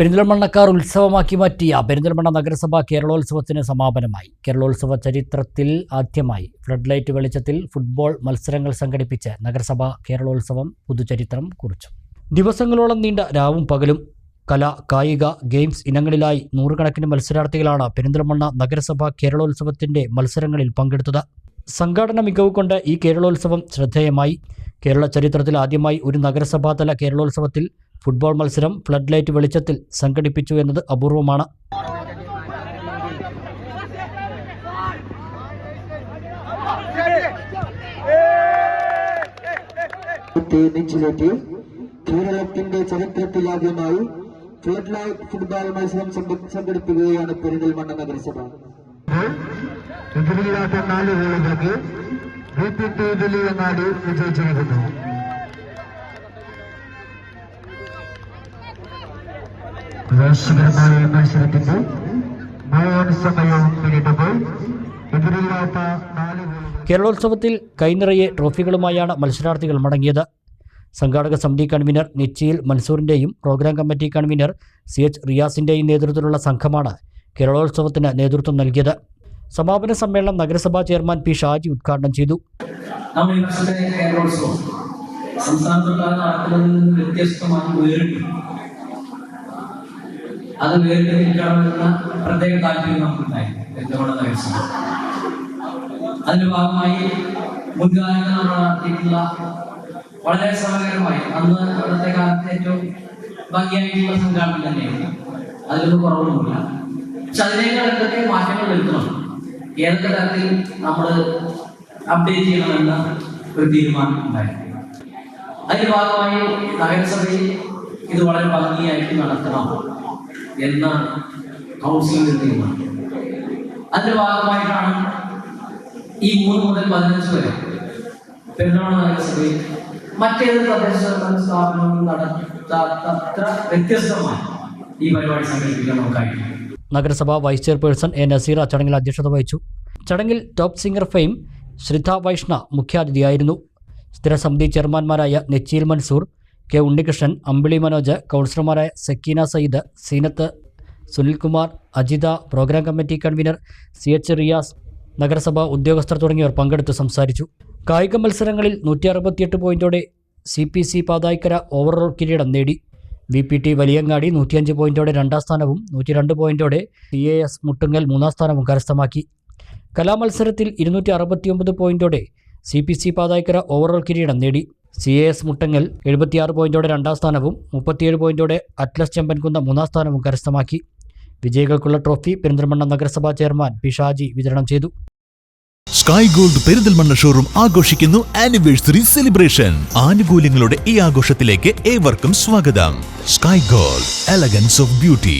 പെരിന്തൽമണ്ണക്കാർ ഉത്സവമാക്കി മാറ്റിയ പെരിന്തൽമണ്ണ നഗരസഭ കേരളോത്സവത്തിന് സമാപനമായി. കേരളോത്സവ ചരിത്രത്തിൽ ആദ്യമായി ഫ്ലഡ് ലൈറ്റ് വെളിച്ചത്തിൽ ഫുട്ബോൾ മത്സരങ്ങൾ സംഘടിപ്പിച്ച് നഗരസഭ കേരളോത്സവം പുതുചരിത്രം കുറിച്ചു. ദിവസങ്ങളോളം നീണ്ട രാവും പകലും കല കായിക ഗെയിംസ് ഇനങ്ങളിലായി നൂറുകണക്കിന് മത്സരാർത്ഥികളാണ് പെരിന്തൽമണ്ണ നഗരസഭ കേരളോത്സവത്തിന്റെ മത്സരങ്ങളിൽ പങ്കെടുത്തത്. സംഘാടന മികവ് കൊണ്ട് ഈ കേരളോത്സവം ശ്രദ്ധേയമായി. കേരള ചരിത്രത്തിൽ ആദ്യമായി ഒരു നഗരസഭാതല കേരളോത്സവത്തിൽ ഫുട്ബോൾ മത്സരം ഫ്ലഡ് ലൈറ്റ് വെളിച്ചത്തിൽ സംഘടിപ്പിച്ചു എന്നത് അപൂർവമാണ്. കേരളത്തിന്റെ ചരിത്രത്തിലാദ്യമായി ഫ്ലഡ് ലൈറ്റ് ഫുട്ബോൾ മത്സരം സംഘ- സംഘടിപ്പിക്കുകയാണ് പെരിന്തൽമണ്ണ നഗരസഭ. എതിരില്ലാത്ത നാല് ഗോളുകൾക്ക് ബി പി ടി വിജയിച്ചിരിക്കുന്നു. രസകരമായ മത്സരത്തിന്റെ മൂന്ന് സമയവും പിന്നിട്ടപ്പോൾ എതിരില്ലാത്ത നാല് കേരളോത്സവത്തിൽ കൈനിറയെ ട്രോഫികളുമായാണ് മത്സരാർത്ഥികൾ മടങ്ങിയത്. സംഘാടക സമിതി convener Nechiyil മൻസൂറിന്റെയും programme committee convener C H റിയാസിന്റെയും നേതൃത്വത്തിലുള്ള സംഘമാണ് കേരളോത്സവത്തിന് നേതൃത്വം നൽകിയത്. സമാപന സമ്മേളനം നഗരസഭാ ചെയർമാൻ പി ഷാജി ഉദ്ഘാടനം ചെയ്തു. സംസ്ഥാനത്തുള്ള നിന്ന് വ്യത്യസ്തമായി അത് വേറിട്ട് നിൽക്കണമെന്ന പ്രത്യേക താല്പര്യം നമുക്കുണ്ടായി. എന്തുകൊണ്ടെന്ന് വെച്ചാൽ അതിന്റെ ഭാഗമായി മുൻകാലത്ത് നമ്മൾ നടത്തിയിട്ടുള്ള വളരെ ശ്രമകരമായി അന്ന് അന്നത്തെ കാലത്ത് ഏറ്റവും ഭംഗിയായിട്ടുള്ള സംഘാടനം തന്നെയാണ് അതിലൊന്നും കുറവൊന്നുമില്ല. പക്ഷെ അതിനേക്കാൾ എന്തൊക്കെ മാറ്റങ്ങൾ വരുത്തണം. ഏതൊക്കെ തരത്തിൽ നമ്മൾ അപ്ഡേറ്റ് ചെയ്യണമെന്ന ഒരു തീരുമാനം ഉണ്ടായി. അതിന്റെ ഭാഗമായി നഗരസഭയിൽ ഇത് വളരെ ഭംഗിയായിട്ട് നടത്തണം. എന്ന കൗൺസിലിന്റെ തീരുമാനം അതിന്റെ ഭാഗമായിട്ടാണ് ഈ മൂന്ന് മുതൽ പതിനഞ്ച് വരെ പെരുന്നാൾ നഗരസഭയിൽ മറ്റേത് തദ്ദേശ സ്ഥാപനങ്ങൾ നടത്താത്തത്ര വ്യത്യസ്തമായി ഈ പരിപാടി സംഘടിപ്പിക്കാൻ നമുക്കായിട്ട് നഗരസഭ വൈസ് ചെയർപേഴ്സൺ എ നസീറ ചടങ്ങിൽ അധ്യക്ഷത വഹിച്ചു. ചടങ്ങിൽ top singer fame Shraddha Vaishna മുഖ്യാതിഥിയായിരുന്നു. സ്ഥിരസമിതി ചെയർമാൻമാരായ നെച്ചിയിൽ മൻസൂർ കെ ഉണ്ണികൃഷ്ണൻ അമ്പിളി മനോജ് കൗൺസിലർമാരായ Sakeena Sayyid Seenath Sunilkumar Ajitha programme committee convener C H Riyas നഗരസഭ ഉദ്യോഗസ്ഥർ തുടങ്ങിയവർ പങ്കെടുത്ത് സംസാരിച്ചു. കായിക മത്സരങ്ങളിൽ നൂറ്റി അറുപത്തിയെട്ട് പോയിന്റോടെ C P C Pathayikkara overall കിരീടം നേടി. വി പി ടി വലിയങ്ങാടി നൂറ്റിയഞ്ച് പോയിന്റോടെ രണ്ടാം സ്ഥാനവും നൂറ്റി രണ്ട് പോയിന്റോടെ സി എ എസ് മുട്ടുങ്ങൽ മൂന്നാം സ്ഥാനവും കരസ്ഥമാക്കി. കലാമത്സരത്തിൽ ഇരുന്നൂറ്റി അറുപത്തിയൊമ്പത് പോയിന്റോടെ C P C Pathayikkara overall കിരീടം നേടി. സി എ എസ് മുട്ടങ്ങൽ എഴുപത്തിയാറ് പോയിന്റോടെ രണ്ടാം സ്ഥാനവും മുപ്പത്തിയേഴ് പോയിന്റോടെ അറ്റ്ലസ് ചെമ്പൻകുന്ന മൂന്നാം സ്ഥാനവും കരസ്ഥമാക്കി. വിജയികൾക്കുള്ള ട്രോഫി പെരിന്തൽമണ്ണ നഗരസഭാ ചെയർമാൻ പി ഷാജി വിതരണം ചെയ്തു. സ്കൈ ഗോൾഡ് പെരിന്തൽമണ്ണ ഷോറൂം ആഘോഷിക്കുന്നു ആനിവേഴ്സറി സെലിബ്രേഷൻ. ആനുകൂല്യങ്ങളുടെ ഈ ആഘോഷത്തിലേക്ക് ഏവർക്കും സ്വാഗതം. Sky Gold elegance of beauty.